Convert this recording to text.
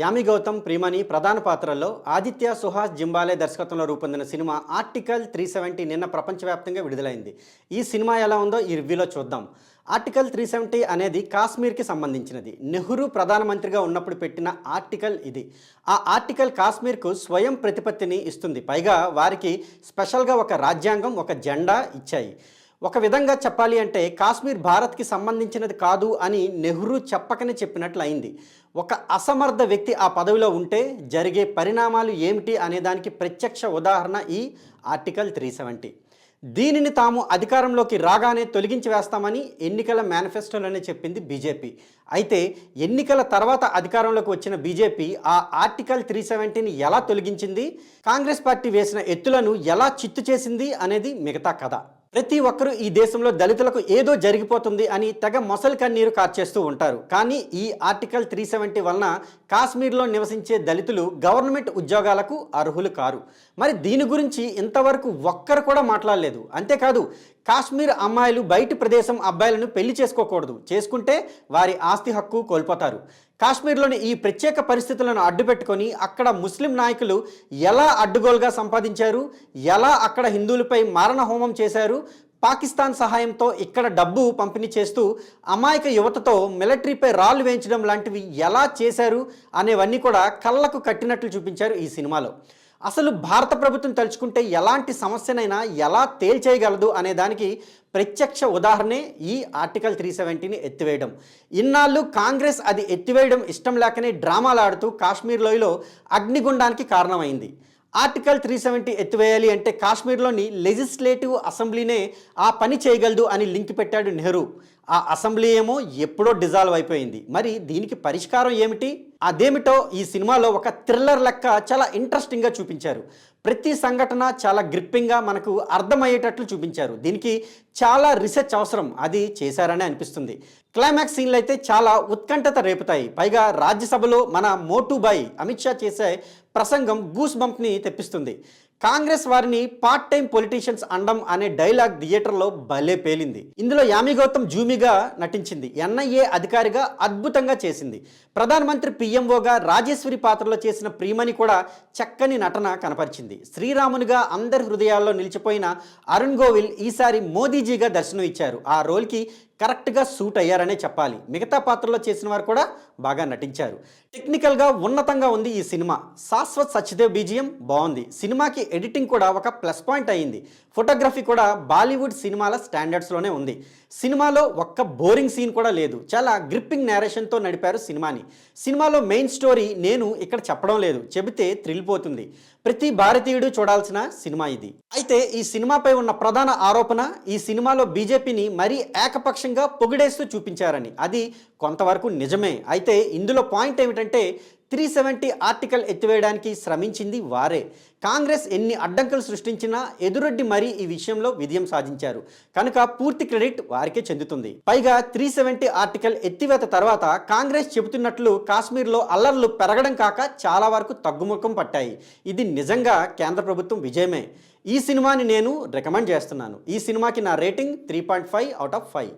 యామి గౌతమ్ ప్రియమణి ప్రధాన పాత్రల్లో ఆదిత్య సుహాస్ జింబాలే దర్శకత్వంలో రూపొందిన సినిమా ఆర్టికల్ త్రీ సెవెంటీ నిన్న ప్రపంచవ్యాప్తంగా విడుదలైంది. ఈ సినిమా ఎలా ఉందో ఈ రివ్యూలో చూద్దాం. ఆర్టికల్ త్రీ సెవెంటీ అనేది కాశ్మీర్కి సంబంధించినది. నెహ్రూ ప్రధానమంత్రిగా ఉన్నప్పుడు పెట్టిన ఆర్టికల్ ఇది. ఆ ఆర్టికల్ కాశ్మీర్కు స్వయం ప్రతిపత్తిని ఇస్తుంది. పైగా వారికి స్పెషల్గా ఒక రాజ్యాంగం ఒక జెండా ఇచ్చాయి. ఒక విధంగా చెప్పాలి అంటే కాశ్మీర్ భారత్కి సంబంధించినది కాదు అని నెహ్రూ చెప్పకనే చెప్పినట్లు అయింది ఒక అసమర్థ వ్యక్తి ఆ పదవిలో ఉంటే జరిగే పరిణామాలు ఏమిటి అనే దానికి ప్రత్యక్ష ఉదాహరణ ఈ ఆర్టికల్ త్రీ సెవెంటీ. దీనిని తాము అధికారంలోకి రాగానే తొలగించి వేస్తామని ఎన్నికల మేనిఫెస్టోలోనే చెప్పింది బీజేపీ. అయితే ఎన్నికల తర్వాత అధికారంలోకి వచ్చిన బీజేపీ ఆ ఆర్టికల్ త్రీ సెవెంటీని ఎలా తొలగించింది? కాంగ్రెస్ పార్టీ వేసిన ఎత్తులను ఎలా చిత్తు చేసింది అనేది మిగతా కథ. ప్రతి ఒక్కరూ ఈ దేశంలో దళితులకు ఏదో జరిగిపోతుంది అని తెగ మొసలి కన్నీరు కార్చేస్తూ ఉంటారు. కానీ ఈ ఆర్టికల్ త్రీ సెవెంటీ వలన కాశ్మీర్లో నివసించే దళితులు గవర్నమెంట్ ఉద్యోగాలకు అర్హులు కారు. మరి దీని గురించి ఇంతవరకు ఒక్కరు కూడా మాట్లాడలేదు. అంతేకాదు కాశ్మీర్ అమ్మాయిలు బయటి ప్రదేశం అబ్బాయిలను పెళ్ళి చేసుకోకూడదు. చేసుకుంటే వారి ఆస్తి హక్కు కోల్పోతారు. కాశ్మీర్లోని ఈ ప్రత్యేక పరిస్థితులను అడ్డుపెట్టుకొని అక్కడ ముస్లిం నాయకులు ఎలా అడ్డుగోలుగా సంపాదించారు? ఎలా అక్కడ హిందువులపై మారణ హోమం చేశారు? పాకిస్తాన్ సహాయంతో ఇక్కడ డబ్బు పంపిణీ చేస్తూ అమాయక యువతతో మిలిటరీపై రాళ్ళు వేయించడం లాంటివి ఎలా చేశారు? అనేవన్నీ కూడా కళ్ళకు కట్టినట్లు చూపించారు ఈ సినిమాలో. అసలు భారత ప్రభుత్వం తలుచుకుంటే ఎలాంటి సమస్యనైనా ఎలా తేల్చేయగలదు అనే దానికి ప్రత్యక్ష ఉదాహరణే ఈ ఆర్టికల్ త్రీ సెవెంటీని ఎత్తివేయడం. ఇన్నాళ్ళు కాంగ్రెస్ అది ఎత్తివేయడం ఇష్టం లేకనే డ్రామాలు ఆడుతూ కాశ్మీర్ లోయలో అగ్నిగుండానికి కారణమైంది. ఆర్టికల్ త్రీ సెవెంటీ ఎత్తివేయాలి అంటే కాశ్మీర్లోని లెజిస్లేటివ్ అసెంబ్లీనే ఆ పని చేయగలదు అని లింక్ పెట్టాడు నెహ్రూ. ఆ అసెంబ్లీ ఏమో ఎప్పుడో డిజాల్వ్ అయిపోయింది. మరి దీనికి పరిష్కారం ఏమిటి? అదేమిటో ఈ సినిమాలో ఒక థ్రిల్లర్ లెక్క చాలా ఇంట్రెస్టింగ్గా చూపించారు. ప్రతి సంఘటన చాలా గ్రిప్పింగ్గా మనకు అర్థమయ్యేటట్లు చూపించారు. దీనికి చాలా రీసెర్చ్ అవసరం. అది చేశారని అనిపిస్తుంది. క్లైమాక్స్ సీన్లు అయితే చాలా ఉత్కంఠత రేపుతాయి. పైగా రాజ్యసభలో మన మోటుబాయ్ అమిత్ షా చేసే ప్రసంగం గూస్ బంప్ని తెప్పిస్తుంది. కాంగ్రెస్ వారిని పార్ట్ టైం పొలిటీషియన్స్ అండం అనే డైలాగ్ థియేటర్లో భలే పేలింది. ఇందులో యామి గౌతమ్ జూమిగా నటించింది. ఎన్ఐఏ అధికారిగా అద్భుతంగా చేసింది. ప్రధానమంత్రి పిఎంఓగా రాజేశ్వరి పాత్రలో చేసిన ప్రియమణి కూడా చక్కని నటన కనపరిచింది. శ్రీరామునిగా అందరి హృదయాల్లో నిలిచిపోయిన అరుణ్ గోవిల్ ఈసారి మోదీజీగా దర్శనం ఇచ్చారు. ఆ రోల్కి కరెక్ట్గా సూట్ అయ్యారనే చెప్పాలి. మిగతా పాత్రలో చేసిన వారు కూడా బాగా నటించారు. టెక్నికల్గా ఉన్నతంగా ఉంది ఈ సినిమా. శాశ్వత్ సత్యదేవ్ బీజియం బాగుంది. సినిమాకి ఎడిటింగ్ కూడా ఒక ప్లస్ పాయింట్ అయింది ఫోటోగ్రఫీ కూడా బాలీవుడ్ సినిమాల స్టాండర్డ్స్లోనే ఉంది. సినిమాలో ఒక్క బోరింగ్ సీన్ కూడా లేదు. చాలా గ్రిప్పింగ్ నేరేషన్తో నడిపారు సినిమాని. సినిమాలో మెయిన్ స్టోరీ నేను ఇక్కడ చెప్పడం లేదు. చెబితే థ్రిల్ పోతుంది ప్రతి భారతీయుడు చూడాల్సిన సినిమా ఇది. అయితే ఈ సినిమాపై ఉన్న ప్రధాన ఆరోపణ ఈ సినిమాలో బీజేపీని మరీ ఏకపక్షంగా పొగిడేస్తూ చూపించారని. అది కొంతవరకు నిజమే. అయితే ఇందులో పాయింట్ ఏమిటంటే త్రీ సెవెంటీ ఆర్టికల్ ఎత్తివేయడానికి శ్రమించింది వారే. కాంగ్రెస్ ఎన్ని అడ్డంకులు సృష్టించినా ఎదురొడ్డి మరీ ఈ విషయంలో విజయం సాధించారు. కనుక పూర్తి క్రెడిట్ వారికే చెందుతుంది. పైగా త్రీ సెవెంటీ ఆర్టికల్ ఎత్తివేత తర్వాత కాంగ్రెస్ చెబుతున్నట్లు కాశ్మీర్లో అల్లర్లు పెరగడం కాక చాలా వరకు తగ్గుముఖం పట్టాయి. ఇది నిజంగా కేంద్ర ప్రభుత్వం విజయమే. ఈ సినిమాని నేను రికమెండ్ చేస్తున్నాను. ఈ సినిమాకి నా rating three point five out of five.